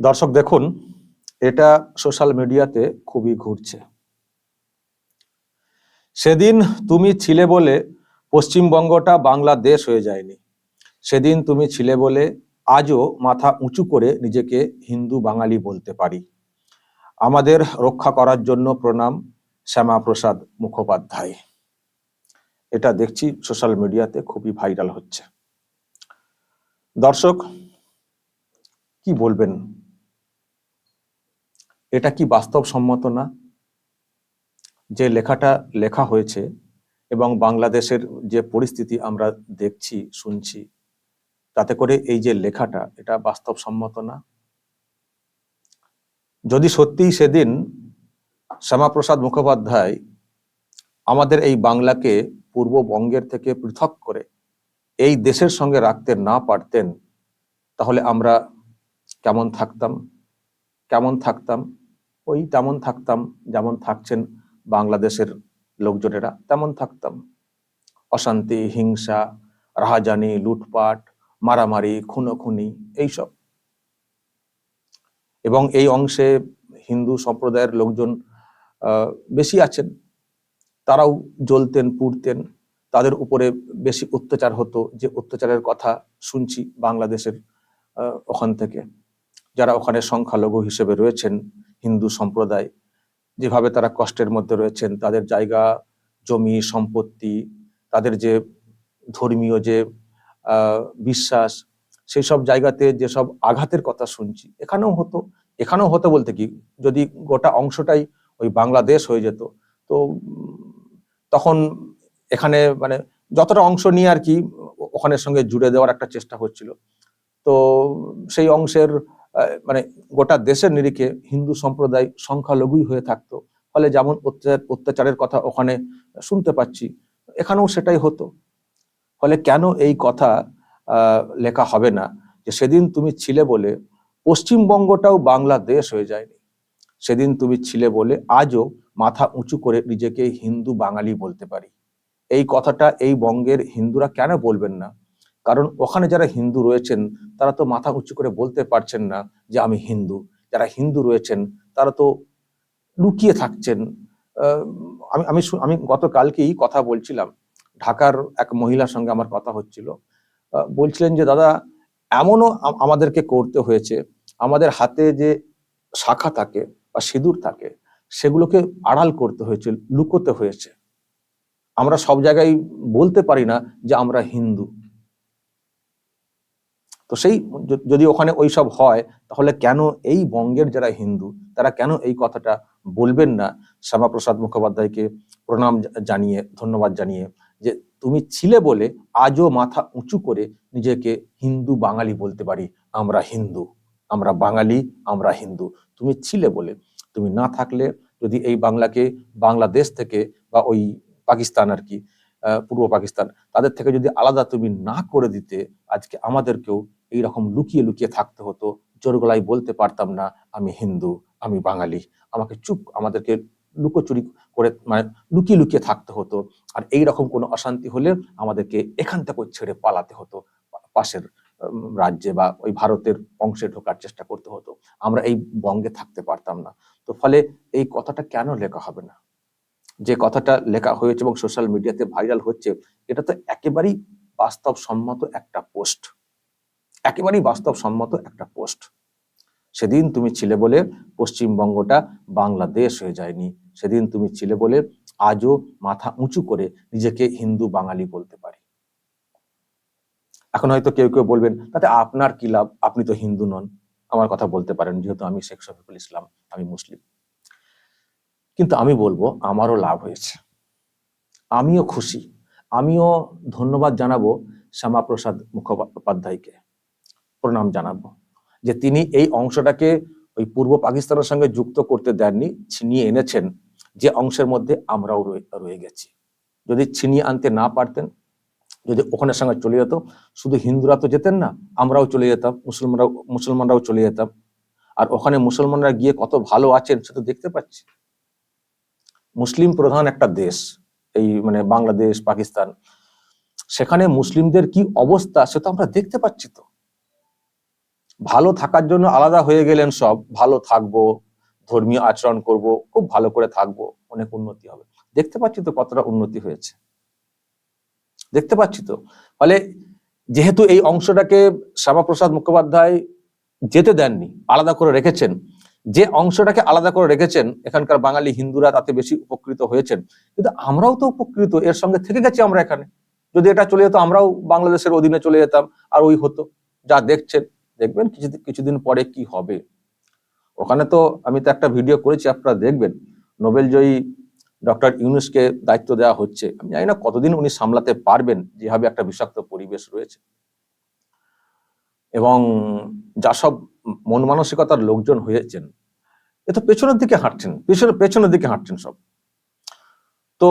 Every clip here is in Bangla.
দর্শক দেখুন, এটা সোশ্যাল মিডিয়াতে খুবই ঘুরছে। সেদিন তুমি ছিলে বলে পশ্চিমবঙ্গটা বাংলাদেশ হয়ে যায়নি। সেদিন তুমি ছিলে বলে আজও মাথা উঁচু করে নিজেকে হিন্দু বাঙালি বলতে পারি। আমাদের রক্ষা করার জন্য প্রণাম শ্যামাপ্রসাদ মুখোপাধ্যায়। এটা দেখছি সোশ্যাল মিডিয়াতে খুবই ভাইরাল হচ্ছে। দর্শক, কি বলবেন? এটা কি বাস্তবসম্মত না? যে লেখাটা লেখা হয়েছে এবং বাংলাদেশের যে পরিস্থিতি আমরা দেখছি, শুনছি, তাতে করে এই যে লেখাটা, এটা বাস্তবসম্মত না? যদি সত্যিই সেদিন শ্যামাপ্রসাদ মুখোপাধ্যায় আমাদের এই বাংলাকে পূর্ববঙ্গের থেকে পৃথক করে এই দেশের সঙ্গে রাখতে না পারতেন, তাহলে আমরা কেমন থাকতাম? কেমন থাকতাম? ওই তেমন থাকতাম, যেমন থাকছেন বাংলাদেশের লোকজনেরা, তেমন থাকতাম। অশান্তি, হিংসা, রাহাজানি, লুটপাট, মারামারি, খুনোখুনি, এইসব। এবং এই অংশে হিন্দু সম্প্রদায়ের লোকজন বেশি আছেন। তারাও জ্বলতেন, পুড়তেন। তাদের উপরে বেশি অত্যাচার হতো, যে অত্যাচারের কথা শুনছি বাংলাদেশের ওখান থেকে। যারা ওখানে সংখ্যালঘু হিসেবে রয়েছেন হিন্দু সম্প্রদায় যেভাবে তারা কষ্টের মধ্যে রয়েছেন, তাদের জায়গা, জমি, সম্পত্তি, তাদের যে ধর্মীয় যে বিশ্বাস সেই সব জায়গাতে যেসব আঘাতের কথা শুনছি, এখানেও হতো এখানেও হতো বলতে কি, যদি গোটা অংশটাই ওই বাংলাদেশ হয়ে যেত, তো তখন এখানে মানে যতটা অংশ নিয়ে আর কি ওখানের সঙ্গে জুড়ে দেওয়ার একটা চেষ্টা হচ্ছিল। তো সেই অংশের মানে গোটা দেশের নিরিখে হিন্দু সম্প্রদায় সংখ্যালঘুই হয়ে থাকতো। ফলে যেমন অত্যাচার, অত্যাচারের কথা ওখানে শুনতে পাচ্ছি, এখানেও সেটাই হতো। ফলে কেন এই কথা লেখা হবে না যে সেদিন তুমি ছিলে বলে পশ্চিমবঙ্গটাও বাংলাদেশ হয়ে যায়নি। সেদিন তুমি ছিলে বলে আজও মাথা উঁচু করে নিজেকে হিন্দু বাঙালি বলতে পারি। এই কথাটা এই বঙ্গের হিন্দুরা কেন বলবেন না? কারণ ওখানে যারা হিন্দু রয়েছেন, তারা তো মাথা উঁচু করে বলতে পারছেন না যে আমি হিন্দু। যারা হিন্দু রয়েছেন, তারা তো লুকিয়ে থাকছেন। আমি আমি আমি গতকালকেই কথা বলছিলাম। ঢাকার এক মহিলার সঙ্গে আমার কথা হচ্ছিল। বলছিলেন যে, দাদা, এমনও আমাদেরকে করতে হয়েছে। আমাদের হাতে যে শাখা থাকে বা সিঁদুর থাকে, সেগুলোকে আড়াল করতে হয়েছে, লুকোতে হয়েছে। আমরা সব জায়গায় বলতে পারি না যে আমরা হিন্দু। তো সেই যদি ওখানে ওই সব হয়, তাহলে কেন এই বঙ্গের যারা হিন্দু, তারা কেন এই কথাটা বলবেন না? শ্যামাপ্রসাদ মুখোপাধ্যায়কে প্রণাম জানিয়ে, ধন্যবাদ জানিয়ে যে তুমি ছিলে বলে আজও মাথা উঁচু করে নিজেকে হিন্দু বাঙালি বলতে পারি। আমরা হিন্দু, আমরা বাঙালি, আমরা হিন্দু। তুমি ছিলে বলে। তুমি না থাকলে যদি এই বাংলাকে বাংলাদেশ থেকে বা ওই পাকিস্তান আর কি পূর্ব পাকিস্তান, তাদের থেকে যদি আলাদা তুমি না করে দিতে, আজকে আমাদেরকেও এইরকম লুকিয়ে লুকিয়ে থাকতে হতো। জোর গলায় বলতে পারতাম না, আমি হিন্দু, আমি বাঙালি। আমাকে চুপ, আমাদেরকে লুকোচুরি করে মানে লুকিয়ে লুকিয়ে থাকতে হতো। আর এই রকম কোনো অশান্তি হলে আমাদেরকে এখান থেকে ছেড়ে পালাতে হতো পাশের রাজ্যে বা ওই ভারতের অংশে ঢোকার চেষ্টা করতে হতো। আমরা এই বঙ্গে থাকতে পারতাম না। তো ফলে এই কথাটা কেন লেখা হবে না? যে কথাটা লেখা হয়েছে এবং সোশ্যাল মিডিয়াতে ভাইরাল হচ্ছে, এটা তো একেবারেই বাস্তবসম্মত একটা পোস্ট একেবারেই বাস্তবসম্মত একটা পোস্ট সেদিন তুমি ছিলে বলে পশ্চিমবঙ্গটা বাংলাদেশ হয়ে যায়নি। সেদিন তুমি ছিলে বলে আজও মাথা উঁচু করে নিজেকে হিন্দু বাঙালি বলতে পারি। এখন হয়তো কেউ কেউ বলবেন, তাতে আপনার কি লাভ? আপনি তো হিন্দু নন। আমার কথা বলতে পারেন, যেহেতু আমি শেখ শফিকুল ইসলাম, আমি মুসলিম। কিন্তু আমি বলব, আমারও লাভ হয়েছে। আমিও খুশি। আমিও ধন্যবাদ জানাব শ্যামাপ্রসাদ মুখোপাধ্যায়কে। প্রণাম জানাব যে তিনি এই অংশটাকে ওই পূর্ব পাকিস্তানের সঙ্গে যুক্ত করতে দেননি, ছিনিয়ে এনেছেন। যে অংশের মধ্যে আমরাও রয়ে- গেছি। যদি ছিনিয়ে আনতে না পারতেন, যদি ওখানের সঙ্গে চলে যেত, শুধু হিন্দুরা তো যেতেন না, আমরাও চলে যেতাম, মুসলমানরাও মুসলমানরাও চলে যেতাম। আর ওখানে মুসলমানরা গিয়ে কত ভালো আছেন সে তো দেখতে পাচ্ছি। মুসলিম প্রধান একটা দেশ, এই মানে বাংলাদেশ, পাকিস্তান। সেখানে মুসলিমদের কি অবস্থা সে তো আমরা দেখতে পাচ্ছি তো। ভালো থাকার জন্য আলাদা হয়ে গেলেন সব, ভালো থাকব, ধর্মীয় আচরণ করব, খুব ভালো করে থাকব, অনেক উন্নতি হবে। দেখতে পাচ্ছি তো কতটা উন্নতি হয়েছে। দেখতে পাচ্ছি তো। ফলে যেহেতু এই অংশটাকে শ্যামাপ্রসাদ মুখোপাধ্যায় যেতে দেননি, আলাদা করে রেখেছেন যে অংশটাকে আলাদা করে রেখেছেন, এখানকার বাঙালি হিন্দুরা তাতে বেশি উপকৃত হয়েছেন। কিন্তু আমরাও তো উপকৃত, এর সঙ্গে থেকে গেছি আমরা এখানে। যদি এটা চলে যেত, আমরাও বাংলাদেশের অধীনে চলে যেতাম, আর ওই হতো। যা দেখছেন, দেখবেন কিছু কিছুদিন পরে কি হবে। ওখানে তো আমি তো একটা ভিডিও করেছি, আপনারা দেখবেন। নোবেল জয়ী ডক্টর ইউনুসকে দায়িত্ব দেওয়া হচ্ছে। আমি জানি না কতদিন উনি সামলাতে পারবেন, যেভাবে একটা বিষাক্ত পরিবেশ রয়েছে। এবং যা সব মন মানসিকতার লোকজন হয়েছেন, এ তো পেছনের দিকে হাঁটছেন, পেছনে, পেছনের দিকে হাঁটছেন সব। তো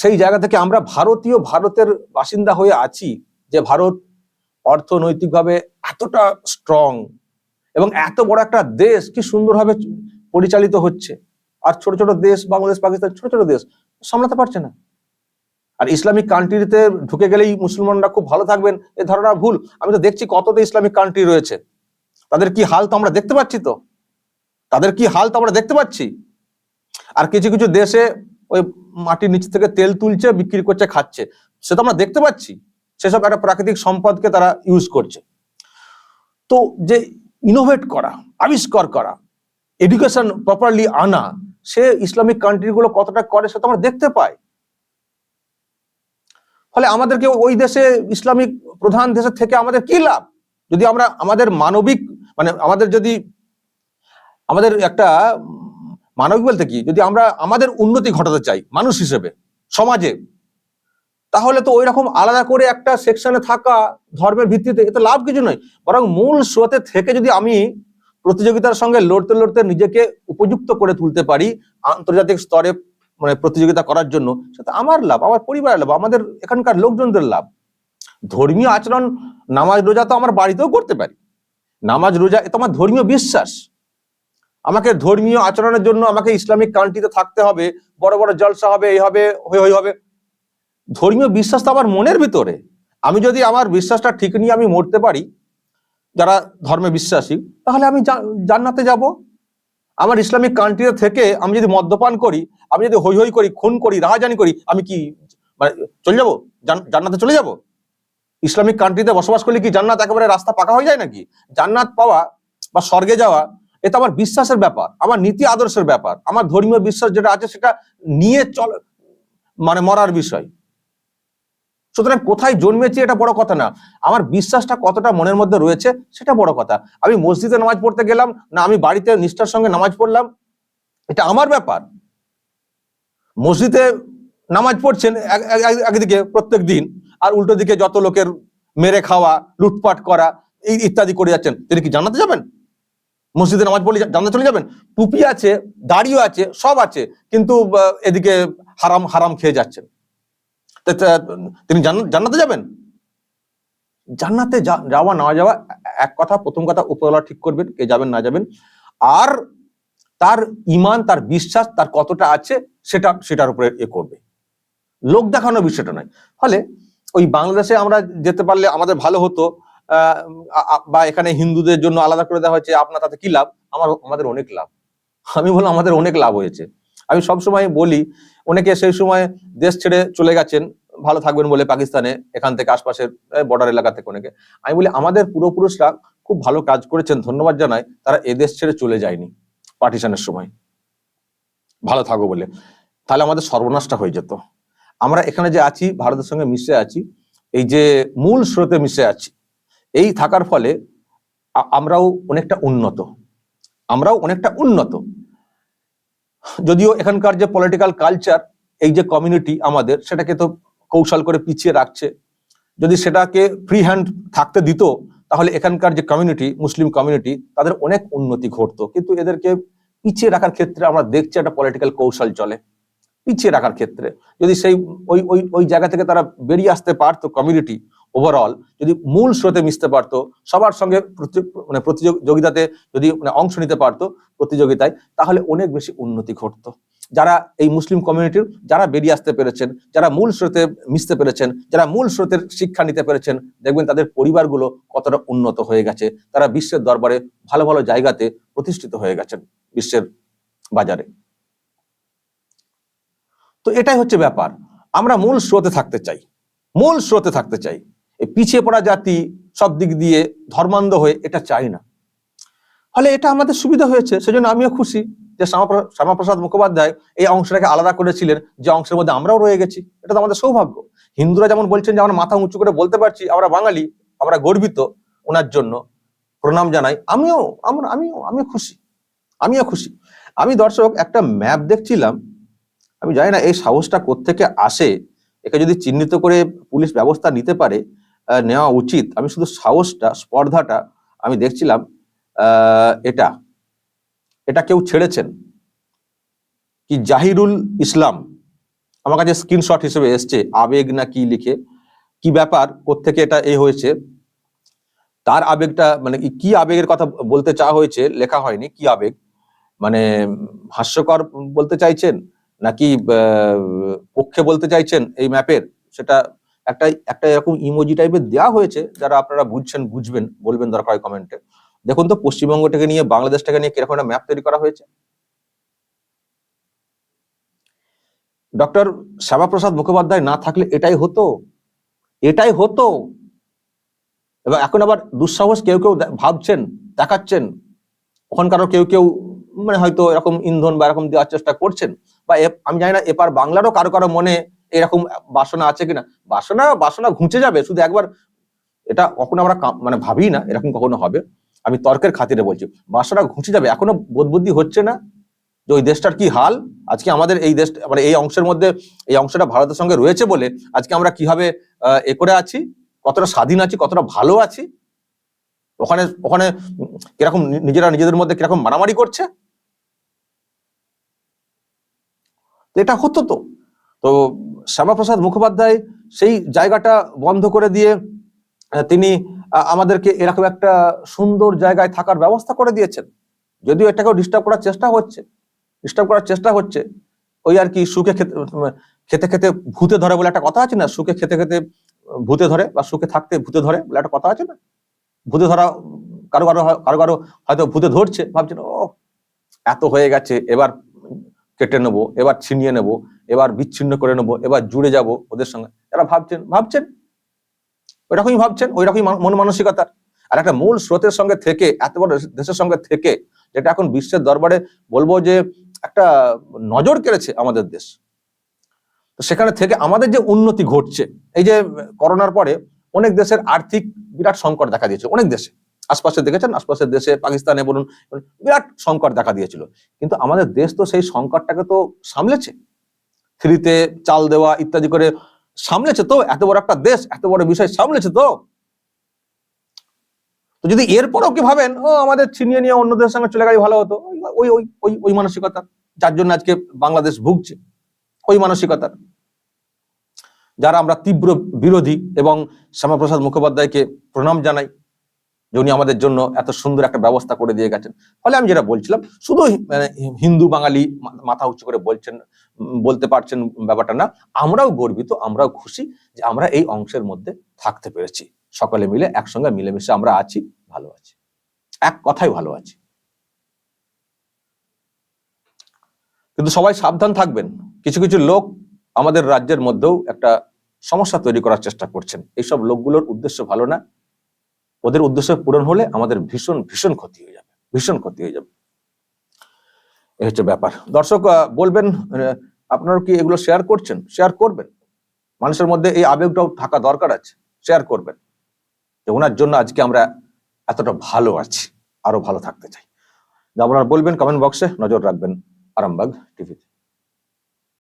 সেই জায়গা থেকে আমরা ভারতীয়, ভারতের বাসিন্দা হয়ে আছি যে ভারত অর্থনৈতিকভাবে এতটা স্ট্রং এবং এত বড় একটা দেশ, কি সুন্দরভাবে পরিচালিত হচ্ছে। আর ছোট ছোট দেশ, বাংলাদেশ, পাকিস্তান, ছোট ছোট দেশ, সামলাতে পারছে না। আর ইসলামিক কান্ট্রিতে ঢুকে গেলেই মুসলমানরা খুব ভালো থাকবেন, এ ধারণা ভুল। আমি তো দেখছি কতটা ইসলামিক কান্ট্রি রয়েছে। তাদের কি হাল তো আমরা দেখতে পাচ্ছি তো? তাদের কি হাল তো আমরা দেখতে পাচ্ছি? আর কিছু কিছু দেশে ওই মাটির নিচ থেকে তেল তুলছে, বিক্রি করছে, খাচ্ছে। সে তো আমরা দেখতে পাচ্ছি। সেসব একটা প্রাকৃতিক সম্পদকে তারা ইউজ করছে। তো যে ইনোভেট করা, আবিষ্কার করা এডুকেশন প্রপারলি আনা, সে ইসলামিক কান্ট্রিগুলো কতটা করে সেটা আমরা দেখতে পাই। ফলে আমাদেরকে ওই দেশে ইসলামিক প্রধান দেশের থেকে আমাদের কি লাভ? যদি আমরা আমাদের মানবিক মানে আমাদের যদি, আমাদের একটা মানবিক বলতে কি, যদি আমরা আমাদের উন্নতি ঘটাতে চাই, মানুষ হিসেবে, সমাজে, তাহলে তো ওই রকম আলাদা করে একটা সেকশনে থাকা ধর্মের ভিত্তিতে এতে লাভ কিছু নয়। বরং মূল স্রোতে থেকে যদি আমি প্রতিযোগিতার সঙ্গে লড়তে লড়তে নিজেকে উপযুক্ত করে তুলতে পারি, আন্তর্জাতিক স্তরে মানে প্রতিযোগিতা করার জন্য, সেটা আমার লাভ, আমার পরিবারের লাভ, আমাদের এখানকার লোকজনদের লাভ। ধর্মীয় আচরণ, নামাজ, রোজা তো আমার বাড়িতেও করতে পারি। নামাজ, রোজা, এ তো আমার ধর্মীয় বিশ্বাস। আমাকে ধর্মীয় আচরণের জন্য আমাকে ইসলামিক কান্ট্রিতে থাকতে হবে, বড় বড় জলসা হবে, এই হবে, হই হই হবে। ধর্মীয় বিশ্বাস তো আমার মনের ভিতরে। আমি যদি আমার বিশ্বাসটা ঠিক নিয়ে আমি মরতে পারি, যারা ধর্মে বিশ্বাসী, তাহলে আমি জান্নাতে যাব। আমার ইসলামিক কান্ট্রিতে থেকে আমি যদি মদ্যপান করি, আমি যদি হই হই করি, খুন করি, রাহাজানি করি, আমি কি মানে চলে যাব? জান্নাতে চলে যাব? ইসলামিক কান্ট্রিতে বসবাস করলে কি জান্নাত একেবারে রাস্তা পাকা হয়ে যায় নাকি? জান্নাত পাওয়া বা স্বর্গে যাওয়া এটা আমার বিশ্বাসের ব্যাপার, আমার নীতি আদর্শের ব্যাপার, আমার ধর্মীয় বিশ্বাস যেটা আছে সেটা নিয়ে চল মানে মরার বিষয়। সুতরাং কোথায় জন্মেছি এটা বড় কথা না, আমার বিশ্বাসটা কতটা মনের মধ্যে রয়েছে সেটা বড় কথা। আমি মসজিদে নামাজ পড়তে গেলাম, না আমি বাড়িতে নিষ্ঠার সঙ্গে নামাজ পড়লাম, এটা আমার ব্যাপার। মসজিদে নামাজ পড়ছেন একদিকে প্রত্যেক দিন আর উল্টো দিকে যত লোকের মেরে খাওয়া, লুটপাট করা ইত্যাদি করে যাচ্ছেন, তিনি কি জানাতে যাবেন? মসজিদে নামাজ পড়লে জানতে চলে যাবেন? টুপি আছে, দাড়িও আছে, সব আছে, কিন্তু এদিকে হারাম হারাম খেয়ে যাচ্ছেন। তিনি জান্নাতে যাবেন? জান্নাতে যাওয়া, না যাওয়া, এক কথা, প্রথম কথা, উপরওয়ালা ঠিক করবেন, কে যাবেন, না যাবেন। আর তার ইমান তার বিশ্বাস, তার কতটা আছে, সেটা, সেটার উপরে এ করবে। লোক দেখানো বিষয়টা নয়। ফলে ওই বাংলাদেশে আমরা যেতে পারলে আমাদের ভালো হতো বা এখানে হিন্দুদের জন্য আলাদা করে দেওয়া হয়েছে, আপনার তাতে কি লাভ? আমার, আমাদের অনেক লাভ। আমি বললাম, আমাদের অনেক লাভ হয়েছে। আমি সবসময় বলি, অনেকে সেই সময় দেশ ছেড়ে চলে গেছেন, ভালো থাকবেন বলে পাকিস্তানে, এখান থেকে আশপাশের বর্ডার এলাকা থেকে অনেকে। আমি বলি, আমাদের পূর্বপুরুষরা খুব ভালো কাজ করেছেন, ধন্যবাদ জানাই, তারা এদেশ ছেড়ে চলে যায়নি পার্টিশনের সময়। ভালো থাকো বলে। তাহলে আমাদের সর্বনাশটা হয়ে যেত। আমরা এখানে যে আছি, ভারতের সঙ্গে মিশে আছি, এই যে মূল স্রোতে মিশে আছি, এই থাকার ফলে আমরাও অনেকটা উন্নত। আমরাও অনেকটা উন্নত। যদিও এখানকার যে পলিটিক্যাল কালচার এই যে কমিউনিটি আমাদের, সেটাকে তো কৌশল করে পিছিয়ে রাখছে। যদি সেটাকে ফ্রি হ্যান্ড থাকতে দিত, তাহলে এখানকার যে কমিউনিটি মুসলিম কমিউনিটি তাদের অনেক উন্নতি ঘটতো। কিন্তু এদেরকে পিছিয়ে রাখার ক্ষেত্রে আমরা দেখছি একটা পলিটিক্যাল কৌশল চলে। পিছিয়ে রাখার ক্ষেত্রে। যদি সেই ওই ওই ওই জায়গা থেকে তারা বেরিয়ে আসতে পারতো কমিউনিটি ওভারঅল যদি মূল স্রোতে মিশতে পারতো, সবার সঙ্গে মানে প্রতিযোগিতাতে যদি মানে অংশ নিতে পারতো প্রতিযোগিতায়, তাহলে অনেক বেশি উন্নতি ঘটতো। যারা এই মুসলিম কমিউনিটির যারা বেরিয়ে আসতে পেরেছেন, যারা মূল স্রোতে মিশতে পেরেছেন, যারা মূল স্রোতের শিক্ষা নিতে পেরেছেন, দেখবেন তাদের পরিবারগুলো কতটা উন্নত হয়ে গেছে। তারা বিশ্বের দরবারে ভালো ভালো জায়গাতে প্রতিষ্ঠিত হয়ে গেছেন বিশ্বের বাজারে। তো এটাই হচ্ছে ব্যাপার। আমরা মূল স্রোতে থাকতে চাই। মূল স্রোতে থাকতে চাই। এই পিছিয়ে পড়া জাতি সব দিক দিয়ে ধর্মান্ধ হয়ে এটা চাই না। ফলে এটা আমাদের সুবিধা হয়েছে, সেজন্য আমিও খুশি যে শ্যামাপ্র- শ্যামাপ্রসাদ মুখোপাধ্যায় এই অংশটাকে আলাদা করেছিলেন, যে অংশের মধ্যে আমরাও রয়ে গেছি। এটা তো আমাদের সৌভাগ্য। হিন্দুরা যেমন বলছেন যে, আমরা মাথা উঁচু করে বলতে পারছি, আমরা বাঙালি, আমরা গর্বিত ওনার জন্য। প্রণাম জানাই। আমিও আমরা আমিও আমিও খুশি। আমিও খুশি। আমি দর্শক একটা ম্যাপ দেখছিলাম আমি জানি না, এই সাহসটা কোত্থেকে আসে? একে যদি চিহ্নিত করে পুলিশ ব্যবস্থা নিতে পারে নেওয়া উচিত। আমি শুধু সাহসটা, স্পর্ধাটা আমি দেখছিলাম এটা। এটা কেউ ছেড়েছেন? কি জাহিরুল ইসলাম? আমার কাছে স্ক্রিনশট হিসেবে এসছে, আবেগ না কি লিখে। কি ব্যাপার? কোত্থেকে এটা এ হয়েছে? তার আবেগটা মানে কি- আবেগের কথা বলতে চাওয়া হয়েছে? লেখা হয়নি, কি আবেগ? মানে হাস্যকর বলতে চাইছেন? নাকি পক্ষে বলতে চাইছেন এই ম্যাপের? সেটা একটা একটা এরকম ইমোজি টাইপের দেওয়া হয়েছে, যারা আপনারা বুঝছেন, বুঝবেন, বলবেন দরকার হয় কমেন্টে দেখুন তো, পশ্চিমবঙ্গটাকে নিয়ে, বাংলাদেশটাকে নিয়ে কীরকম একটা ম্যাপ তৈরি করা হয়েছে? ডক্টর শ্যামাপ্রসাদ মুখোপাধ্যায় না থাকলে এটাই হতো? এটাই হতো? এবং এখন আবার দুঃসাহস, কেউ কেউ ভাবছেন, দেখাচ্ছেন। ওখানকারও কেউ কেউ মানে হয়তো এরকম ইন্ধন বা এরকম দেওয়ার চেষ্টা করছেন। বা আমি জানি না, এপার বাংলারও কারও কারও মনে এরকম বাসনা আছে কিনা। বাসনা বাসনা ঘুঁচে যাবে, শুধু একবার এটা কখনো আমরা মানে ভাবি না, এরকম কখনো হবে। আমি তর্কের খাতিরে বলছি, বাসনা ঘুঁচে যাবে, এখনও বোধবুদ্ধি হচ্ছে না যে ওই দেশটার কি হাল? আজকে আমাদের এই দেশ মানে এই অংশের মধ্যে, এই অংশটা ভারতের সঙ্গে রয়েছে বলে আজকে আমরা কীভাবে এ করে আছি, কতটা স্বাধীন আছি, কতটা ভালো আছি? ওখানে ওখানে কীরকম নিজেরা নিজেদের মধ্যে কীরকম মারামারি করছে তো এটা হতো তো। তো শ্যামাপ্রসাদ মুখোপাধ্যায় সেই জায়গাটা বন্ধ করে দিয়ে তিনি আমাদেরকে এরকম একটা সুন্দর জায়গায় থাকার ব্যবস্থা করে দিয়েছেন। যদিও এটাকেও ডিস্টার্ব করার চেষ্টা হচ্ছে ডিস্টার্ব করার চেষ্টা হচ্ছে। ওই আর কি সুখে খেতে খেতে খেতে ভূতে ধরে বলে একটা কথা আছে না, সুখে খেতে খেতে ভূতে ধরে বা সুখে থাকতে ভূতে ধরে বলে একটা কথা আছে না? ভূতে ধরা, কারও কারও কারও কারও হয়তো ভূতে ধরছে, ভাবছেন ও এত হয়ে গেছে, এবার কেটে নেব, এবার ছিনিয়ে নেব, এবার বিচ্ছিন্ন করে নেব, এবার জুড়ে যাব ওদের সঙ্গে। এরা ভাবছেন ভাবছেন? ওইরকমই ভাবছেন ওই রকমই মন মানসিকতার। আর একটা মূল স্রোতের সঙ্গে থেকে, এত বড় দেশের সঙ্গে থেকে, যেটা এখন বিশ্বের দরবারে বলব যে একটা নজর কেড়েছে আমাদের দেশ। তো সেখানে থেকে আমাদের যে উন্নতি ঘটছে, এই যে করোনার পরে অনেক দেশের আর্থিক বিরাট সংকট দেখা দিয়েছে, অনেক দেশে। আশপাশে দেখেছেন? আশপাশের দেশে পাকিস্তানে বলুন বিরাট সংকট দেখা দিয়েছিল। কিন্তু আমাদের দেশ তো সেই সংকটটাকে তো সামলেছে। ফ্রিতে চাল দেওয়া ইত্যাদি করে সামলেছে তো, এত বড় একটা দেশ, এত বড় বিষয় সামলেছে তো। তো যদি এরপরও কি ভাবেন, ও আমাদের ছিনিয়ে নিয়ে অন্য দেশের সঙ্গে চলে গেলে ভালো হতো। ওই ওই ওই ওই মানসিকতা, যার জন্য আজকে বাংলাদেশ ভুগছে, ওই মানসিকতার। যারা আমরা তীব্র বিরোধী এবং শ্যামাপ্রসাদ মুখোপাধ্যায়কে প্রণাম জানাই যে উনি আমাদের জন্য এত সুন্দর একটা ব্যবস্থা করে দিয়ে গেছেন। ফলে আমি যেটা বলছিলাম, শুধু মানে হিন্দু বাঙালি মাথা উঁচু করে বলছেন বলতে পারছেন ব্যাপারটা না, আমরাও গর্বিত, আমরাও খুশি যে আমরা এই অংশের মধ্যে থাকতে পেরেছি। সকলে মিলে একসঙ্গে মিলেমিশে আমরা আছি, ভালো আছি। এক কথাই ভালো আছি। কিন্তু সবাই সাবধান থাকবেন। কিছু কিছু লোক আমাদের রাজ্যের মধ্যেও একটা সমস্যা তৈরি করার চেষ্টা করছেন। এইসব লোকগুলোর উদ্দেশ্য ভালো না। ওদের উদ্দেশ্য পূরণ হলে আমাদের ভীষণ ভীষণ ক্ষতি হয়ে যাবে, ভীষণ ক্ষতি হয়ে যাবে। এই হচ্ছে ব্যাপার। দর্শক বলবেন আপনারা কি এগুলো শেয়ার করছেন? শেয়ার করবেন। মানুষের মধ্যে এই আবেগটাও থাকা দরকার আছে। শেয়ার করবেন। যে ওনার জন্য আজকে আমরা এতটা ভালো আছি, আরও ভালো থাকতে চাই। আপনারা বলবেন কমেন্ট বক্সে নজর রাখবেন আরামবাগ টিভিতে